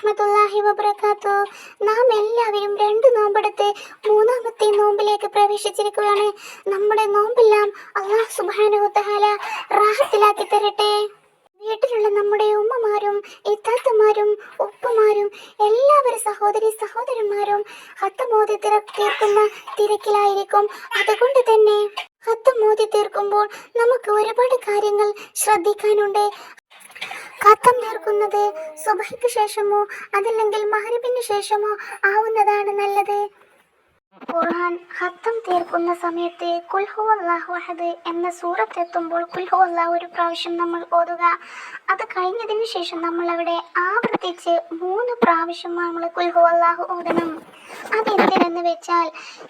വറഹ്മത്തുള്ളാഹി വബറകാത്തു. നാം എല്ലാവരും രണ്ട് നോമ്പെടുത്ത് മൂന്നാമത്തെ നോമ്പിലേക്ക് പ്രവേശിച്ചിരിക്കുകയാണ്. നമ്മുടെ നോമ്പെല്ലാം അള്ളാഹു തഹാല റാഹത്തിലാക്കി തരട്ടെ. വീട്ടിലുള്ള നമ്മുടെ ഉമ്മമാരും ഇത്താത്തമാരും ഉപ്പമാരും എല്ലാവരും സഹോദരി സഹോദരന്മാരും ഹത്തമോദി തിര തീർക്കുന്ന തിരക്കിലായിരിക്കും. അതുകൊണ്ട് തന്നെ ഹത്തമോതി തീർക്കുമ്പോൾ നമുക്ക് ഒരുപാട് കാര്യങ്ങൾ ശ്രദ്ധിക്കാനുണ്ട്. ഖത്തം തീർക്കുന്നത് സുബഹിക്ക് ശേഷമോ അതല്ലെങ്കിൽ മഹരിബിന് ശേഷമോ ആവുന്നതാണ് നല്ലത്. ഖുർആൻ ഹത്തം തീർക്കുന്ന സമയത്ത് കുൽഹു അള്ളാഹു അഹദ് എന്ന സൂറത്ത് എത്തുമ്പോൾ കുൽഹു അള്ളാഹു ഒരു പ്രാവശ്യം നമ്മൾ ഓതുക. അത് കഴിഞ്ഞതിന് ശേഷം നമ്മൾ അവിടെ ആവർത്തിച്ച് മൂന്ന് പ്രാവശ്യം നമ്മൾ കുൽഹു അള്ളാഹു ഓതണം. അതെന്തിനെന്ന് വെച്ചാൽ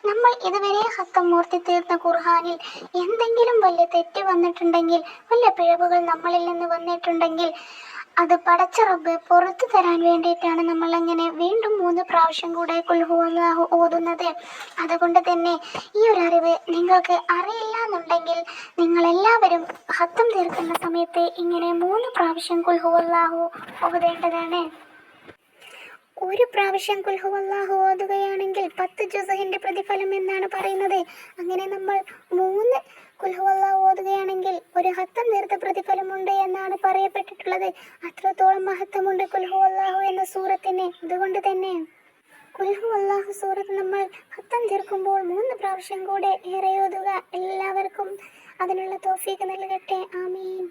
നമ്മൾ ഇതുവരെ ഹത്തം മൂർത്തി തീർന്ന ഖുർഹാനിൽ എന്തെങ്കിലും വലിയ തെറ്റ് വന്നിട്ടുണ്ടെങ്കിൽ വല്ല പിഴവുകൾ നമ്മളിൽ നിന്ന് വന്നിട്ടുണ്ടെങ്കിൽ അത് പടച്ച റബ്ബ് പുറത്തു തരാൻ വേണ്ടിയിട്ടാണ് നമ്മൾ അങ്ങനെ വീണ്ടും മൂന്ന് പ്രാവശ്യം കൂടെ ഓതുന്നത്. അതുകൊണ്ട് തന്നെ ഈ ഒരു അറിവ് നിങ്ങൾക്ക് അറിയില്ല എന്നുണ്ടെങ്കിൽ നിങ്ങൾ എല്ലാവരും ഹത്തം തീർക്കുന്ന സമയത്ത് ഇങ്ങനെ മൂന്ന് പ്രാവശ്യം കുൽഹു ഓതേണ്ടതാണ്. ഒരു പ്രാവശ്യം കുൽഹു ഓതുകയാണെങ്കിൽ പത്ത് ജുസഹിന്റെ പ്രതിഫലം എന്നാണ് പറയുന്നത്. അങ്ങനെ നമ്മൾ മൂന്ന് ഓതുകയാണെങ്കിൽ നേരത്തെ പ്രതിഫലമുണ്ട് എന്നാണ് പറയപ്പെട്ടിട്ടുള്ളത്. അത്രത്തോളം മഹത്വമുണ്ട് കുൽഹു അള്ളാഹു എന്ന സൂറത്തിന്. അതുകൊണ്ട് തന്നെ കുൽഹു അള്ളാഹു സൂറത്ത് നമ്മൾ ഹത്തം തീർക്കുമ്പോൾ മൂന്ന് പ്രാവശ്യം കൂടെ ഏറെ ഓതുക. എല്ലാവർക്കും അതിനുള്ള തോഫീക്ക് നൽകട്ടെ. ആമീൻ.